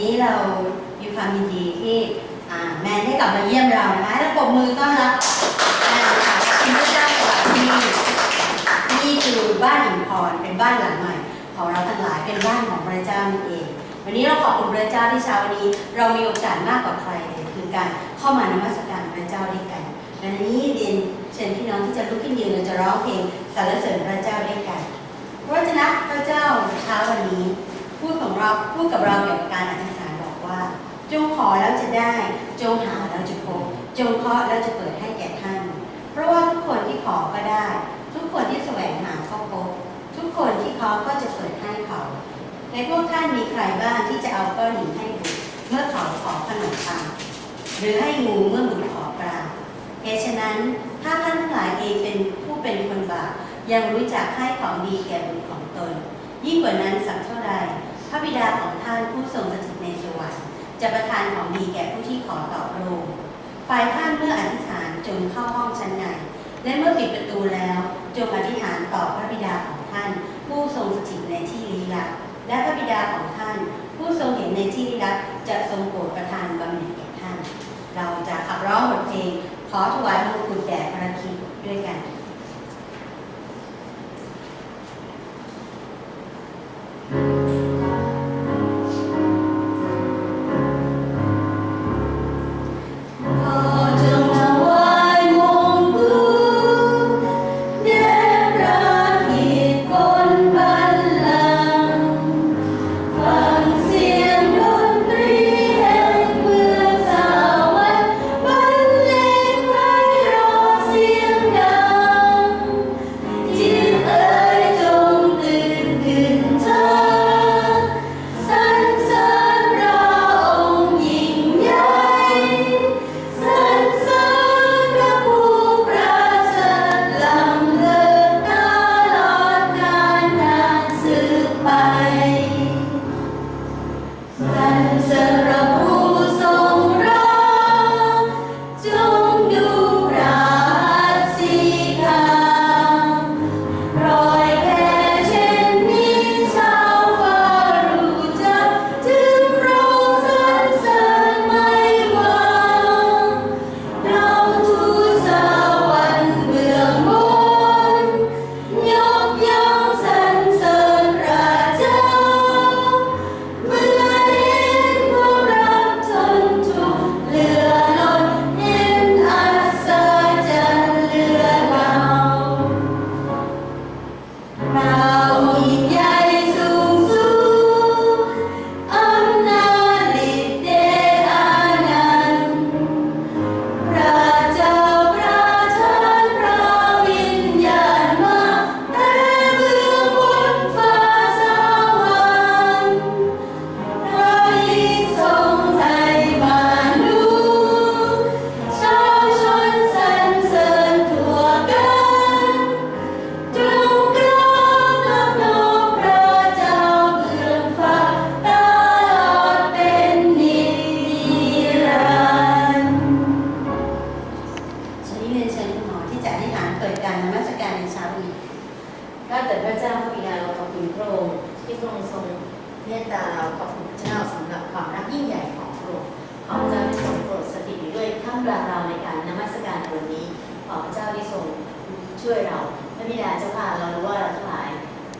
นี้เรามีความยินดีที่แมนได้กลับมาเยี่ยมเรานะคะให้เราปรบมือต้อนรับแมนค่ะคุณพระเจ้าสำหรับที่นี่คือบ้านอินพรเป็นบ้านหลังใหม่ ของเราทั้งหลายเป็นบ้านของพระเจ้านั่นเอง วันนี้เราขอบคุณพระเจ้าที่เช้าวันนี้ เรามีโอกาสมากกว่าใครเลยคือการเข้ามานมัสการพระเจ้าด้วยกันดันนี้เรียนเชิญพี่น้องที่จะลุกขึ้นยืนเราจะร้องเพลงสรรเสริญพระเจ้าด้วยกันพระวจนะพระเจ้าเช้าวันนี้ พูดของเราพูดกับเราเกี่ยวกับการอธิษฐานบอกว่า จงขอแล้วจะได้ จงหาแล้วจะพบ จงเคาะแล้วจะเปิดให้แก่ท่าน เพราะว่าทุกคนที่ขอก็ได้ ทุกคนที่แสวงหาก็พบ ทุกคนที่เคาะก็จะเปิดให้เขา ในพวกท่านมีใครบ้างที่จะเอาก้อนหินให้บุตรเมื่อเขาขอขนมปังหรือให้งูเมื่อบุตรขอปลาเหตุฉะนั้นถ้าท่านทั้งหลายเองเป็นผู้เป็นคนบาปยังรู้จักให้ของดีแก่บุตรของตน ยิ่งกว่านั้นสักเท่าใด พระบิดาของท่านผู้ทรงสถิตในสวรรค์จะประทานของดีแก่ผู้ที่ขอต่อพระองค์ฝ่ายท่านเมื่ออธิษฐานจงเข้าห้องชั้นในและเมื่อปิดประตูแล้วจงอธิษฐานต่อพระบิดาของท่าน ผู้ทรงสถิตในที่ลี้ลับและพระบิดาของท่าน ผู้ทรงเห็นในที่ลี้ลับจะทรงโปรดประทานบำเหน็จแก่ท่าน เราจะขับร้องบทเพลงขอถวายมงกุฎแด่พระคิดด้วยกัน ที่จะอธิษฐานเปิดการนมัสการในเช้านี้ข้าแต่พระเจ้าพระบิดาเราขอบคุณพระองค์ที่พระองค์ทรงเมตตาเราขอบคุณพระเจ้าสำหรับความรักยิ่งใหญ่ของพระองค์ขอพระเจ้าที่ทรงโปรดสถิตอยู่ด้วยท่ามกลางเราในการนมัสการวันนี้ขอพระเจ้าที่ทรงช่วยเราพระบิดาเจ้าค่ะเรารู้ว่าเราทั้งหลาย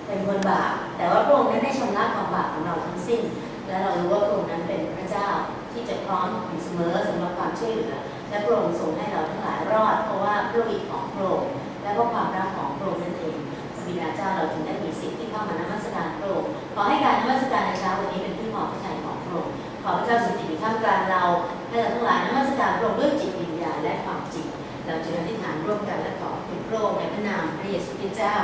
เป็นคนบาปแต่ว่าพระองค์นั้นได้ชำระความบาปของเราทั้งสิ้น และเรารู้ว่าพระองค์นั้นเป็นพระเจ้าที่จะพร้อมอยู่เสมอสำหรับความช่วยเหลือ และพระองค์ทรงให้เราทั้งหลายรอด เพราะว่าพระวิตของพระองค์และเพราะความรักของพระองค์นั่นเองพระบิดาเจ้าเราจึงได้มีสิทธิ์ที่เข้ามานมัสการพระองค์ขอให้การนมัสการในเช้าวันนี้เป็นที่เหมาะพระทัยของพระองค์ขอพระเจ้าสถิตอยู่ท่ามกลางเราให้เราทั้งหลายนมัสการพระองค์ด้วยจิตวิญญาณและความจริงเราจะอธิษฐานร่วมกันและขอคุณพระองค์ในพระนามพระเยซูคริสต์เจ้า